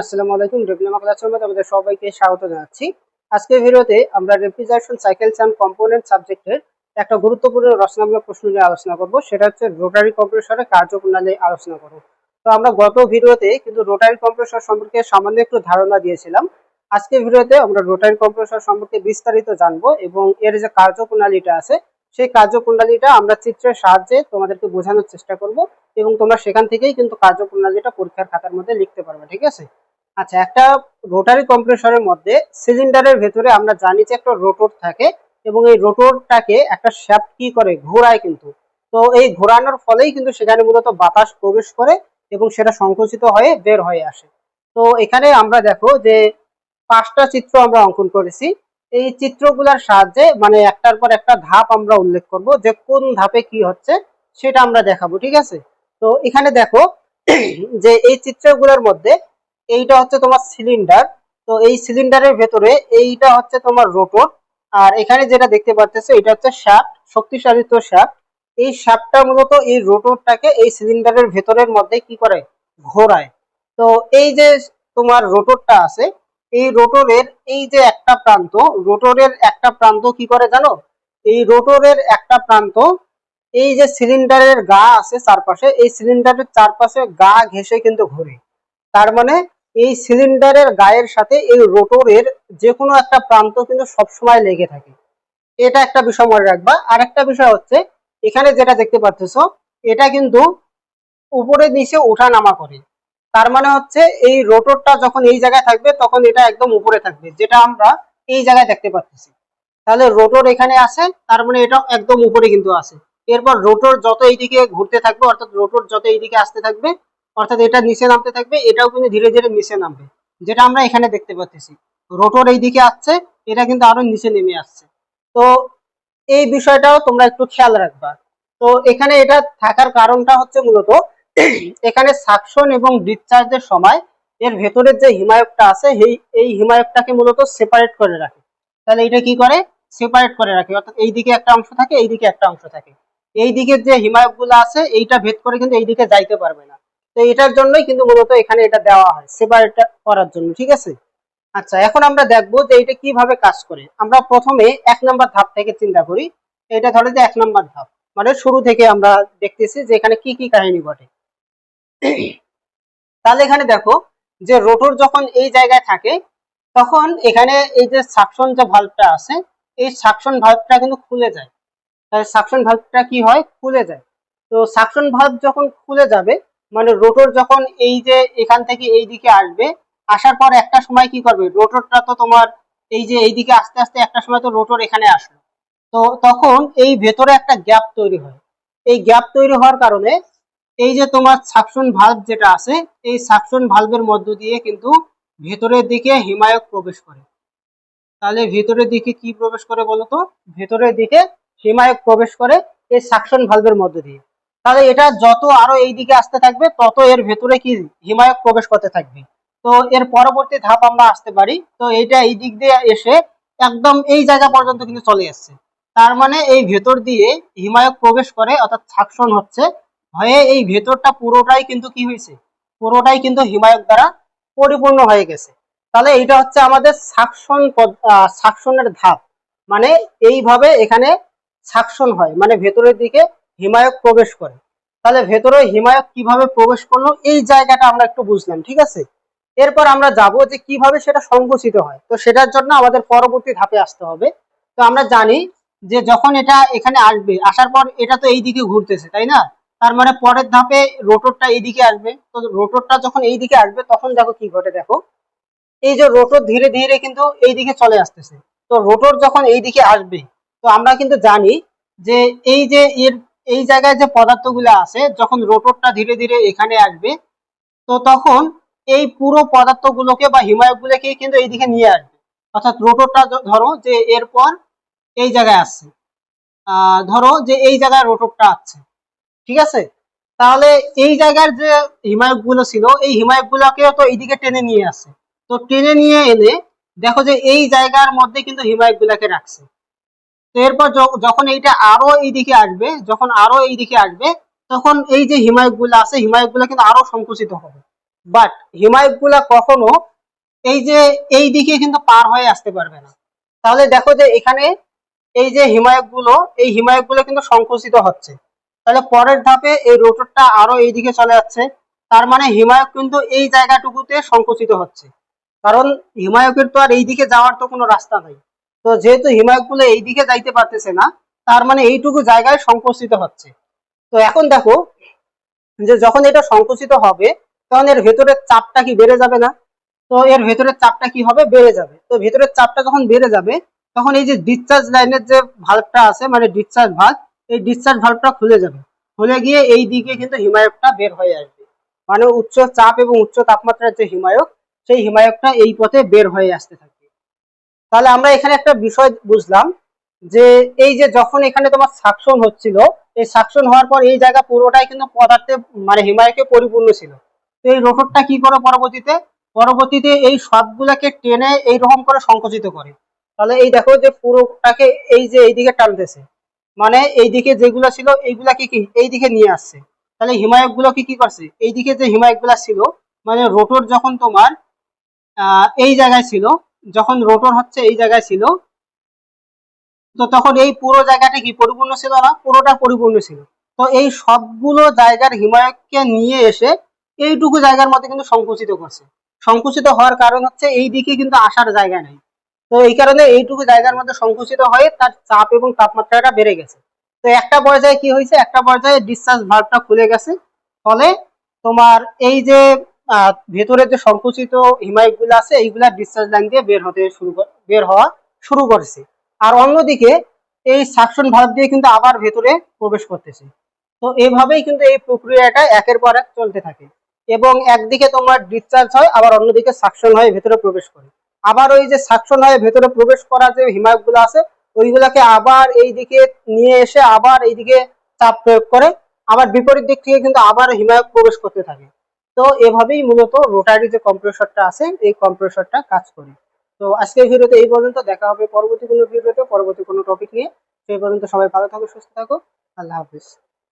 আসসালামু আলাইকুম। ডিপ্লোমা ক্লাসের মধ্যে আমাদের সবাইকে স্বাগত জানাচ্ছি। আজকের ভিডিওতে আমরা রেফ্রিজারেশন সাইকেলস অ্যান্ড কম্পোনেন্ট সাবজেক্টের একটা গুরুত্বপূর্ণ রচনামূলক প্রশ্ন নিয়ে আলোচনা করব। সেটা হচ্ছে রোটারি কম্প্রেসরের কার্যপ্রণালী আলোচনা করব। তো আমরা গত ভিডিওতে কিন্তু রোটারি কম্প্রেসর সম্পর্কে সামান্য একটু ধারণা দিয়েছিলাম। আজকের ভিডিওতে আমরা রোটারি কম্প্রেসর সম্পর্কে বিস্তারিত জানব এবং এর যে কার্যপ্রণালীটা আছে, সেই কার্যপ্রণালীটা আমরা চিত্রের সাহায্যে তোমাদেরকে বোঝানোর চেষ্টা করব এবং তোমরা সেখান থেকেই কিন্তু কার্যপ্রণালীটা পরীক্ষার খাতার মধ্যে লিখতে পারবে, ঠিক আছে? আচ্ছা একটা রোটারি কম্প্রেসরের মধ্যে সিলিন্ডারের ভেতরে আমরা জানি যে একটা রোটর থাকে এবং এই রোটরটাকে একটা শ্যাফট কি করে? ঘোরায় কিন্তু। তো এই ঘোরানোর ফলেই কিন্তু সেখানে মূলত বাতাস প্রবেশ করে এবং সেটা সংকুচিত হয়ে বের হয়ে আসে। তো এখানে আমরা দেখো যে পাঁচটা চিত্র আমরা অঙ্কন করেছি। এই চিত্রগুলোর সাহায্যে মানে একটার পর একটা ধাপ আমরা উল্লেখ করব যে কোন ধাপে কি হচ্ছে, সেটা আমরা দেখাবো, ঠিক আছে? তো এখানে দেখো যে এই চিত্রগুলোর মধ্যে এইটা হচ্ছে তোমার সিলিন্ডার তো এই সিলিন্ডারের ভেতরে এইটা হচ্ছে তোমার রোটর আর এখানে যেটা দেখতে পাচ্ছ এটা হচ্ছে শ্যাফট শক্তিশালিত শ্যাফট এই শ্যাফটটা মূলত এই রোটরটাকে এই সিলিন্ডারের ভেতরের মধ্যে কি করে? ঘোরায়। তো এই যে তোমার রোটরটা আছে, এই রোটরের এই যে একটা প্রান্ত রোটরের একটা প্রান্ত কি করে জানো? এই রোটরের একটা প্রান্ত, এই যে সিলিন্ডারের গা আছে চারপাশে, এই সিলিন্ডারের চারপাশে গা ঘেঁষে কিন্তু ঘোরে। তার মানে এই সিলিন্ডারের গায়ের সাথে এই রোটরের যে কোনো একটা প্রান্ত কিন্তু সবসময় লেগে থাকে। এটা একটা বিষয় মনে রাখবা। আর একটা বিষয় হচ্ছে, এখানে যেটা দেখতে পাচ্ছ, এটা কিন্তু উপরে নিচে ওঠা নামা করে। তার মানে হচ্ছে, এই রোটরটা যখন এই জায়গায় থাকবে, তখন এটা একদম উপরে থাকবে, যেটা আমরা এই জায়গায় দেখতে পাচ্ছি। তাহলে রোটর এখানে আছে, তার মানে এটা একদম উপরে কিন্তু আছে। এরপর রোটর যত এইদিকে ঘুরতে থাকবে, অর্থাৎ রোটর যত এইদিকে আসতে থাকবে অর্থাৎ এটা নিচে নামতে থাকবে, এটাও কিন্তু ধীরে ধীরে নিচে নামবে। যেটা আমরা এখানে দেখতে পাচ্ছি রোটর এই দিকে আসছে, এটা কিন্তু আরও নিচে নেমে আসছে। তো এই বিষয়টাও তোমরা একটু খেয়াল রাখবা। তো এখানে এটা থাকার কারণটা হচ্ছে মূলত, এখানে সাকশন এবং ডিসচার্জের সময় এর ভেতরের যে হিমায়কটা আছে এই এই হিমায়কটাকে মূলত সেপারেট করে রাখে। তাহলে এটা কি করে? সেপারেট করে রাখে। অর্থাৎ এই দিকে একটা অংশ থাকে, এই দিকে একটা অংশ থাকে। এই দিকের যে হিমায়কগুলো আছে, এইটা ভেদ করে কিন্তু এই দিকে যাইতে পারবে না। তো এটার জন্যই কিন্তু মূলত এখানে এটা দেওয়া হয় সেপারেট করার জন্য, ঠিক আছে? আচ্ছা এখন আমরা দেখব যে এটা কীভাবে কাজ করে। আমরা প্রথমে এক নম্বর ধাপ থেকে চিন্তা করি। এটা ধরে যে এক নম্বর ধাপ। মানে শুরু থেকে আমরা দেখতেছি যে এখানে কি কি কাহিনী ঘটে। তাহলে এখানে দেখো যে রোটর যখন এই জায়গায় থাকে, তখন এখানে এই যে সাকশন যে ভাল্বটা আছে, এই সাকশন ভাল্বটা কিন্তু খুলে যায়। তাহলে সাকশন ভাল্বটা কি হয়? খুলে যায়। তো সাকশন ভাল্ব যখন খুলে যাবে মানে রোটর যখন এই যে এখান থেকে এই দিকে আসবে, আসার পর একটা সময় কি করবে? রোটরটা তো তোমার এই যে এইদিকে আস্তে আস্তে একটা সময় তো রোটর এখানে আসলো। তো তখন এই ভেতরে একটা গ্যাপ তৈরি হয়। এই গ্যাপ তৈরি হওয়ার কারণে এই যে তোমার সাকশন ভাল্ব যেটা আছে, এই সাকশন ভাল্বের মধ্য দিয়ে কিন্তু ভেতরের দিকে হিমায়ক প্রবেশ করে। তাহলে ভেতরের দিকে কি প্রবেশ করে বলতো? ভেতরের দিকে হিমায়ক প্রবেশ করে এই সাকশন ভাল্বের মধ্য দিয়ে। তাহলে এটা যত আরও এই দিকে আসতে থাকবে, তত এর ভেতরে কি হিমায়ক প্রবেশ করতে থাকবে। তো এর পরবর্তী ধাপ আমরা আসতে পারি। তো এইটা এই দিক দিয়ে এসে একদম এই জায়গা পর্যন্ত কিন্তু চলে আসছে তার মানে এই ভেতর দিয়ে হিমায়ক প্রবেশ করে, অর্থাৎ সাকশন হচ্ছে, হয়ে এই ভেতরটা পুরোটাই কিন্তু কি হয়েছে? পুরোটাই কিন্তু হিমায়ক দ্বারা পরিপূর্ণ হয়ে গেছে। তাহলে এটা হচ্ছে আমাদের সাকশন সাকশনের ধাপ। মানে এইভাবে এখানে সাকশন হয়। মানে ভেতরের দিকে হিমায়ক প্রবেশ করে। তাহলে ভেতরে হিমায়ক কীভাবে প্রবেশ করল, এই জায়গাটা আমরা একটু বুঝলাম, ঠিক আছে? এরপর আমরা যাব যে কীভাবে সেটা সংকুচিত হয়। তো সেটার জন্য আমাদের পরবর্তী ধাপে আসতে হবে। তো আমরা জানি যে যখন এটা এখানে আসবে, আসার পর এটা তো এই দিকে ঘুরতেছে, তাই না? তার মানে পরের ধাপে রোটরটা এইদিকে আসবে। তো রোটরটা যখন এই দিকে আসবে, তখন দেখো কি ঘটে, দেখো। এই যে রোটর ধীরে ধীরে কিন্তু এই দিকে চলে আসতেছে। তো রোটর যখন এই দিকে আসবে, তো আমরা কিন্তু জানি যে এই যে এর এই জায়গায় যে পদার্থগুলো আছে, যখন রোটরটা ধীরে ধীরে এখানে আসবে, তো তখন এই পুরো পদার্থগুলোকে বা হিমায়কগুলোকে কিন্তু এইদিকে নিয়ে আসবে। অর্থাৎ রোটরটা ধরো যে এরপর এই জায়গায় আসছে। ধরো যে এই জায়গায় রোটরটা আছে ঠিক আছে? তাহলে এই জায়গার যে হিমায়কগুলো ছিল, এই হিমায়ক গুলোকে তো এইদিকে টেনে নিয়ে আসে তো টেনে নিয়ে এনে দেখো যে এই জায়গার মধ্যে কিন্তু হিমায়ক গুলাকে রাখছে। তো এরপর যখন এইটা আরও এইদিকে আসবে, যখন আরও এইদিকে আসবে, তখন এই যে হিমায়কগুলো আছে হিমায়কগুলো কিন্তু আরও সংকুচিত হবে। বাট হিমায়কগুলা কখনো এই যে এই দিকে কিন্তু পার হয়ে আসতে পারবে না। তাহলে দেখো যে এখানে এই যে হিমায়কগুলো এই হিমায়কগুলো কিন্তু সংকুচিত হচ্ছে। তাহলে পরের ধাপে এই রোটরটা আরও এইদিকে চলে যাচ্ছে। তার মানে হিমায়ক কিন্তু এই জায়গাটুকুতে সংকুচিত হচ্ছে। কারণ হিমায়কের তো আর এইদিকে যাওয়ার তো কোনো রাস্তা নাই। তো যেহেতু হিমায়কগুলো এইদিকে যাইতে পারতেছে না, তার মানে এইটুকু জায়গায় সংকুচিত হচ্ছে। তো এখন দেখো, যে যখন এটা সংকুচিত হবে, তখন এর ভেতরের চাপটা কি বেড়ে যাবে না? তো এর ভেতরের চাপটা কি হবে? বেড়ে যাবে। তো ভেতরের চাপটা যখন বেড়ে যাবে, তখন এই যে ডিসচার্জ লাইনের যে ভাল্বটা আছে মানে ডিসচার্জ ভাল্ব এই ডিসচার্জ ভাল্বটা খুলে যাবে। খুলে গিয়ে এই দিকে কিন্তু হিমায়কটা বের হয়ে আসবে। মানে উচ্চ চাপ এবং উচ্চ তাপমাত্রার যে হিমায়ক, সেই হিমায়কটা এই পথে বের হয়ে আসতে থাকবে তাহলে আমরা এখানে একটা বিষয় বুঝলাম যে এই যে যখন এখানে তোমার সাকশন হচ্ছিল, এই সাকশন হওয়ার পর এই জায়গা পুরোটাই কিন্তু পদার্থে মানে হিমায়কে পরিপূর্ণ ছিল। তো এই রোটরটা কি করে পরবর্তীতে? পরবর্তীতে এই সবগুলাকে টেনে এইরকম করে সংকুচিত করে। তাহলে এই দেখো যে পুরোটাকে এই যে এইদিকে টানতেছে। মানে এইদিকে যেগুলো ছিল, এইগুলাকে কি এইদিকে নিয়ে আসছে। তাহলে হিমায়কগুলো কি করছে? এইদিকে যে হিমায়কগুলা ছিল মানে রোটর যখন তোমার এই জায়গায় ছিল যখন রোটর হচ্ছে এই জায়গায় ছিল, তো তখন এই পুরো জায়গাটা কি পরিপূর্ণ ছিল না? পুরোটা পরিপূর্ণ ছিল। তো এই সবগুলো জায়গার হিমায়ককে নিয়ে এসে এইটুকু জায়গার মধ্যে কিন্তু সংকুচিত করছে। সংকুচিত হওয়ার কারণ হচ্ছে এই দিকে কিন্তু আসার জায়গা নেই। তো এই কারণে এইটুকু জায়গার মধ্যে সংকুচিত হয়ে তার চাপ এবং তাপমাত্রাটা বেড়ে গেছে। তো একটা পর্যায়ে কি হয়েছে? একটা পর্যায়ে ডিসচার্জ ভাল্বটা খুলে গেছে। ফলে তোমার এই যে ভেতরে যে সংকুচিত হিমায়কগুলো আছে, এইগুলা ডিসচার্জ লাইন দিয়ে বের হতে শুরু বের হওয়া শুরু করেছে। আর অন্যদিকে এই সাকশন ভাল্ব দিয়ে কিন্তু আবার ভেতরে প্রবেশ করতেছে। তো এইভাবেই কিন্তু এই প্রক্রিয়াটা একের পর এক চলতে থাকে। এবং একদিকে তোমার ডিসচার্জ হয়, আবার অন্যদিকে সাকশন হয়ে ভেতরে প্রবেশ করে। আবার ওই যে সাকশন হয়ে ভেতরে প্রবেশ করা যে হিমায়কগুলো আছে, ওইগুলাকে আবার এই দিকে নিয়ে এসে আবার এইদিকে চাপ প্রয়োগ করে, আবার বিপরীত দিক থেকে কিন্তু আবার হিমায়ক প্রবেশ করতে থাকে। তো এভাবেই মূলত রোটারি যে কম্প্রেসরটা আছে, এই কম্প্রেসরটা কাজ করে। তো আজকের ভিডিওতে এই পর্যন্ত, দেখা হবে পরবর্তী কোনো ভিডিওতে, পরবর্তী কোনো টপিক নিয়ে। সেই পর্যন্ত সবাই ভালো থাকো, সুস্থ থাকো। আল্লাহ হাফিজ।